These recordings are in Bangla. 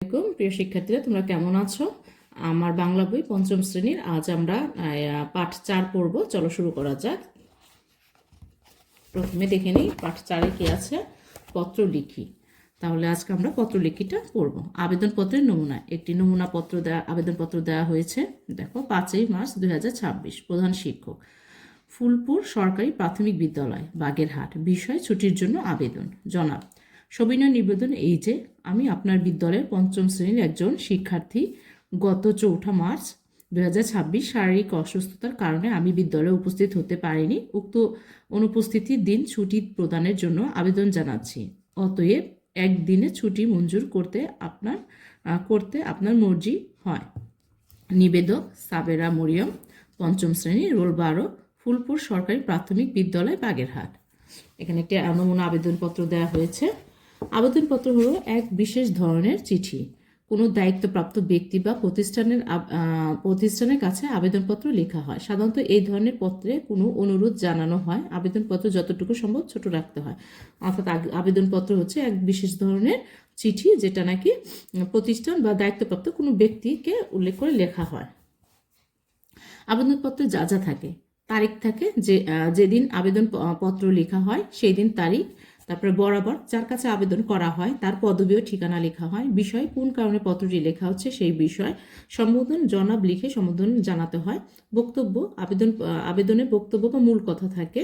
আলাইকুম। প্রিয় শিক্ষার্থীরা, তোমরা কেমন আছো? আমার বাংলা বই পঞ্চম শ্রেণির আজ আমরা পাঠ চার পড়ব। চলো শুরু করা যাক। প্রথমে দেখে নিই পাঠ চারে কি আছে। পত্র লিখি তাহলে আজকে আমরা পত্র লিখিটা পড়ব। আবেদনপত্রের নমুনা। একটি নমুনা পত্র দেওয়া আবেদনপত্র দেওয়া হয়েছে, দেখো, পাঁচই মার্চ দুই হাজার ছাব্বিশ। প্রধান শিক্ষক, ফুলপুর সরকারি প্রাথমিক বিদ্যালয়, বাগেরহাট। বিষয়, ছুটির জন্য আবেদন। জনাব সবিনয় নিবেদন এই যে, আমি আপনার বিদ্যালয়ের পঞ্চম শ্রেণির একজন শিক্ষার্থী। গত চৌঠা মার্চ দু ছাব্বিশ শারীরিক অসুস্থতার কারণে আমি বিদ্যালয়ে উপস্থিত হতে পারিনি। উক্ত অনুপস্থিতির দিন ছুটি প্রদানের জন্য আবেদন জানাচ্ছি। অতএব একদিনে ছুটি মঞ্জুর করতে আপনার করতে আপনার মর্জি হয়। নিবেদক সাবেরা মরিয়ম, পঞ্চম শ্রেণি, রোল বারো, ফুলপুর সরকারি প্রাথমিক বিদ্যালয়, বাগেরহাট। এখানে একটি নমুনা আবেদনপত্র দেওয়া হয়েছে। আবেদনপত্র হলো এক বিশেষ ধরনের চিঠি। কোনো দায়িত্বপ্রাপ্ত ব্যক্তি বা প্রতিষ্ঠানের প্রতিষ্ঠানের কাছে আবেদনপত্র লেখা হয়। সাধারণত এই ধরনের পত্রে কোনো অনুরোধ জানানো হয়। আবেদনপত্র যতটুকু সম্ভব ছোট রাখতে হয়। অর্থাৎ আবেদনপত্র হচ্ছে এক বিশেষ ধরনের চিঠি যেটা নাকি প্রতিষ্ঠান বা দায়িত্বপ্রাপ্ত কোনো ব্যক্তিকে উল্লেখ করে লেখা হয়। আবেদনপত্রে যা যা থাকে। তারিখ থাকে যে যেদিন আবেদন পত্র লেখা হয়, সেই দিন তারিখ তারপরে বরাবর যার কাছে আবেদন করা হয়, তার পদবী ও ঠিকানা লেখা হয়। বিষয় কোন কারণে পত্রটি লেখা হচ্ছে সেই বিষয় সম্বোধন, জনাব লিখে সম্বোধন জানাতে হয়। বক্তব্য, আবেদন আবেদনে বক্তব্য বা মূল কথা থাকে।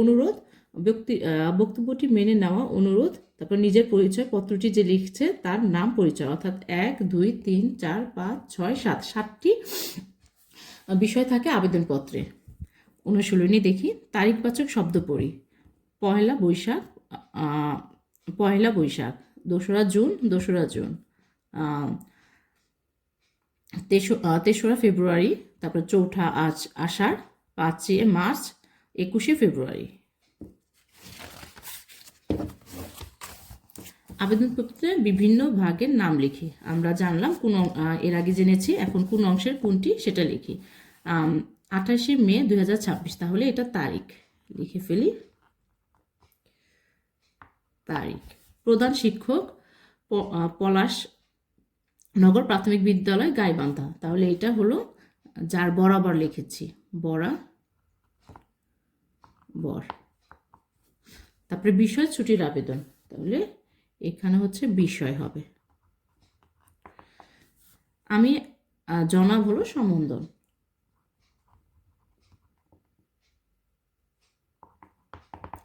অনুরোধ, ব্যক্তি বক্তব্যটি মেনে নেওয়া অনুরোধ। তারপর নিজের পরিচয়, পত্রটি যে লিখছে তার নাম পরিচয়, অর্থাৎ এক, দুই, তিন, চার, পাঁচ, ছয়, সাত। সাতটি বিষয় থাকে আবেদনপত্রে। অনুশীলনী দেখি, তারিখবাচক শব্দ পড়ি। পয়লা বৈশাখ পয়লা বৈশাখ, দোসরা জুন দোসরা জুন তেসরা ফেব্রুয়ারি, তারপর চৌঠা আজ আষাঢ়, পাঁচই মার্চ, একুশে ফেব্রুয়ারি। আবেদনপত্রে বিভিন্ন ভাগের নাম লিখি। আমরা জানলাম কোন এর আগে জেনেছি, এখন কোন অংশের কোনটি সেটা লিখি। আঠাশে মে দু হাজার ছাব্বিশ, তাহলে এটা তারিখ। লিখে ফেলি। তারিখ। প্রধান শিক্ষক পলাশ নগর প্রাথমিক বিদ্যালয় গাইবান্ধা। তাহলে এটা হলো যার বরাবর লিখেছি। বরা, বর। তারপরে বিষয় ছুটির আবেদন। তাহলে এখানে হচ্ছে বিষয় হবে। আমি জনাব হলো সম্বন্ধন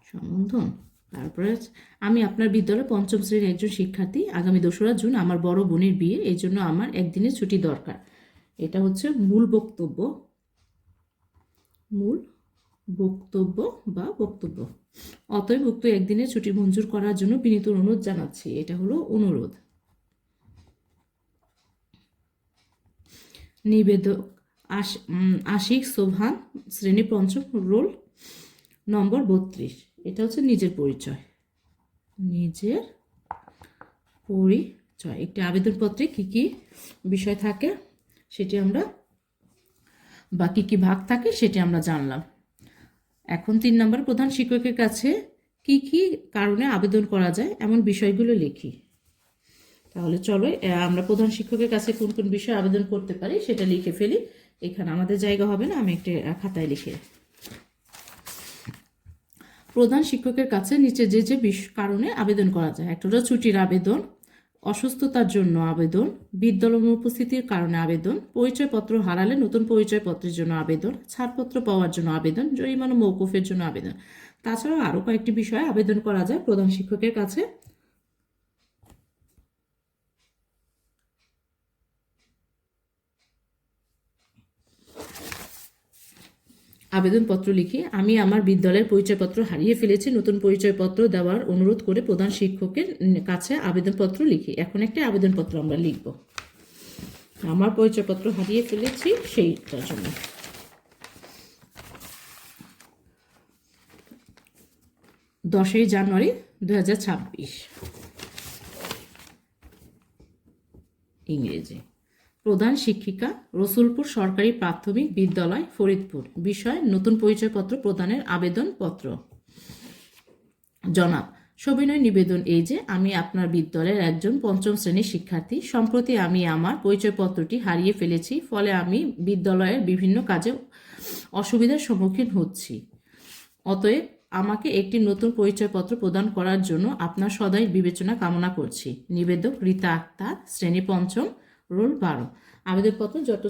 সম্বন্ধন তারপরে আমি আপনার বিদ্যালয়ে পঞ্চম শ্রেণির একজন শিক্ষার্থী। আগামী দোসরা জুন আমার বড় বোনের বিয়ে এই জন্য আমার একদিনের ছুটি দরকার। এটা হচ্ছে মূল বক্তব্য। মূল বক্তব্য বা বক্তব্য। অতএব উক্ত একদিনের ছুটি মঞ্জুর করার জন্য বিনীত অনুরোধ জানাচ্ছি। এটা হলো অনুরোধ। নিবেদক আশ আশিক সোভান শ্রেণি পঞ্চম রোল নম্বর বত্রিশ। এটা হচ্ছে নিজের পরিচয়। নিজের পরিচয়। একটি আবেদনপত্রে কি কি বিষয় থাকে সেটি আমরা বা কী কী ভাগ থাকে সেটি আমরা জানলাম। এখন তিন নম্বর প্রধান শিক্ষকের কাছে কি কি কারণে আবেদন করা যায় এমন বিষয়গুলো লিখি। তাহলে চলো আমরা প্রধান শিক্ষকের কাছে কোন কোন বিষয়ে আবেদন করতে পারি সেটা লিখে ফেলি। এখানে আমাদের জায়গা হবে না, আমি একটা খাতায় লিখে প্রধান শিক্ষকের কাছে নিচে যে যে কারণে আবেদন করা যায়। একটা হলো ছুটির আবেদন, অসুস্থতার জন্য আবেদন, বিদ্যালয় অনুপস্থিতির কারণে আবেদন, পরিচয়পত্র হারালে নতুন পরিচয়পত্রের জন্য আবেদন, ছাড়পত্র পাওয়ার জন্য আবেদন, জরিমানা মৌকুফের জন্য আবেদন। তাছাড়াও আরও কয়েকটি বিষয়ে আবেদন করা যায় প্রধান শিক্ষকের কাছে। আবেদনপত্র লিখি আমি আমার বিদ্যালয়ের পরিচয়পত্র হারিয়ে ফেলেছি। নতুন পরিচয়পত্র দেওয়ার অনুরোধ করে প্রধান শিক্ষকের কাছে আবেদনপত্র লিখি। এখন একটা আবেদনপত্র আমরা লিখব। আমার পরিচয়পত্র হারিয়ে ফেলেছি সেইটার জন্য। দশই জানুয়ারি দু হাজার ছাব্বিশ। ইংরেজি। প্রধান শিক্ষিকা রসুলপুর সরকারি প্রাথমিক বিদ্যালয় ফরিদপুর। বিষয় নতুন পরিচয়পত্র প্রদানের আবেদনপত্র। জনাব, সবিনয় নিবেদন এই যে, আমি আপনার বিদ্যালয়ের একজন পঞ্চম শ্রেণির শিক্ষার্থী। সম্প্রতি আমি আমার পরিচয়পত্রটি হারিয়ে ফেলেছি, ফলে আমি বিদ্যালয়ের বিভিন্ন কাজে অসুবিধার সম্মুখীন হচ্ছি। অতএব, আমাকে একটি নতুন পরিচয়পত্র প্রদান করার জন্য আপনার সদয় বিবেচনা কামনা করছি। নিবেদক রীতা আক্তার, শ্রেণি পঞ্চম রোল বারো। আবেদনপত্র যত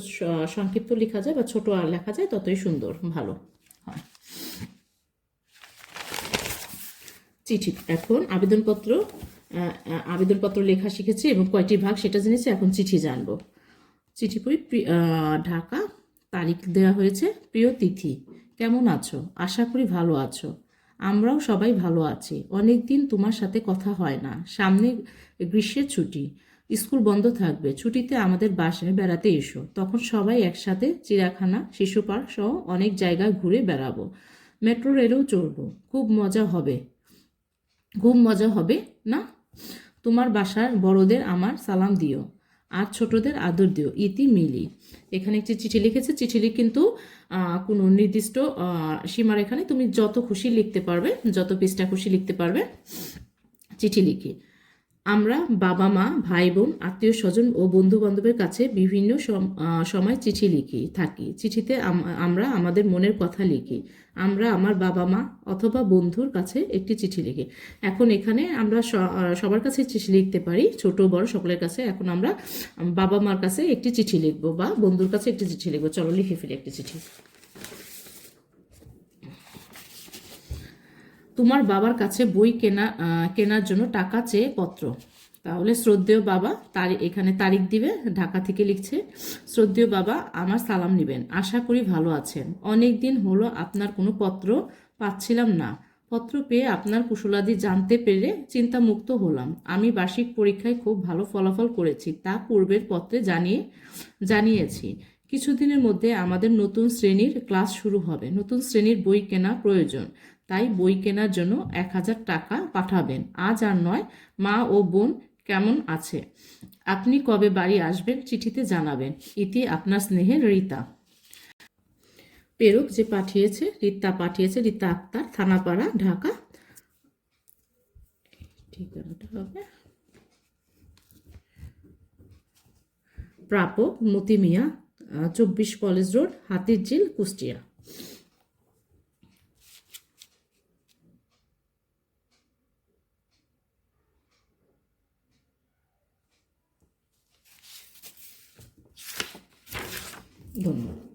সংক্ষিপ্ত লেখা যায় বা ছোট আর লেখা যায় ততই সুন্দর, ভালো হয়। চিঠি, এখন আবেদনপত্র আবেদনপত্র লেখা শিখেছি এবং কয়টি ভাগ সেটা জেনেছি, এখন চিঠি জানব। চিঠি পড়ি ঢাকা, তারিখ দেওয়া হয়েছে, প্রিয় তিথি, কেমন আছো? আশা করি ভালো আছো। আমরাও সবাই ভালো আছি। অনেক দিন তোমার সাথে কথা হয় না। সামনে গ্রীষ্মের ছুটি। স্কুল বন্ধ থাকবে, ছুটিতে আমাদের বাসায় বেড়াতে এসো। তখন সবাই একসাথে চিড়িয়াখানা, শিশু পার্ক সহ অনেক জায়গায় ঘুরে বেড়াবো। মেট্রো রেলেও চড়বো। খুব মজা হবে। খুব মজা হবে, না? তোমার বাসার বড়দের আমার সালাম দিও। আর ছোটদের আদর দিও। ইতি মিলি। এখানে একটি চিঠি লিখেছে। চিঠিটি কিন্তু কোনো নির্দিষ্ট সীমার এখানে তুমি যত খুশি লিখতে পারবে, যত পৃষ্ঠা খুশি লিখতে পারবে, চিঠি লিখি। আমরা বাবা মা, ভাই বোন, আত্মীয় স্বজন ও বন্ধু বান্ধবের কাছে বিভিন্ন সম- সময় চিঠি লিখি, থাকি। চিঠিতে আমরা আমাদের মনের কথা লিখি। আমরা আমার বাবা মা অথবা বন্ধুর কাছে একটি চিঠি লিখি। এখন এখানে আমরা সবার কাছে চিঠি লিখতে পারি, ছোট, বড় সকলের কাছে। এখন আমরা বাবা মার কাছে একটি চিঠি লিখব বা বন্ধুর কাছে একটি চিঠি লিখব। চলো লিখে ফেলি একটি চিঠি। তোমার বাবার কাছে বই কেনা কেনার জন্য টাকা চেয়ে পত্র। তাহলে শ্রদ্ধেয় বাবা তার, এখানে তারিখ দিবে, ঢাকা থেকে লিখছে, শ্রদ্ধেয় বাবা, আমার সালাম নেবেন, আশা করি ভালো আছেন। অনেক দিন হলো আপনার কোনো পত্র পাচ্ছিলাম না। পত্র পেয়ে আপনার কুশলাদি জানতে পেরে চিন্তামুক্ত হলাম। আমি বার্ষিক পরীক্ষায় খুব ভালো ফলাফল করেছি, তা পূর্বের পত্রে জানিয়ে, জানিয়েছি। কিছুদিনের মধ্যে আমাদের নতুন শ্রেণির ক্লাস শুরু হবে। নতুন শ্রেণির বই কেনা প্রয়োজন। তাই বই কেনার জন্য এক হাজার টাকা পাঠাবেন। আজ আর নয়, মা ও বোন কেমন আছে? আপনি কবে বাড়ি আসবেন চিঠিতে জানাবেন। ইতি আপনার স্নেহের রীতা। প্রেরক যে পাঠিয়েছে, রীতা পাঠিয়েছে, রীতা আক্তার, থানাপাড়া, ঢাকা। ঠিকানাটা হবে। প্রাপক মতি মিয়া চব্বিশ কলেজ রোড, হাতিরঝিল, কুষ্টিয়া। 你懂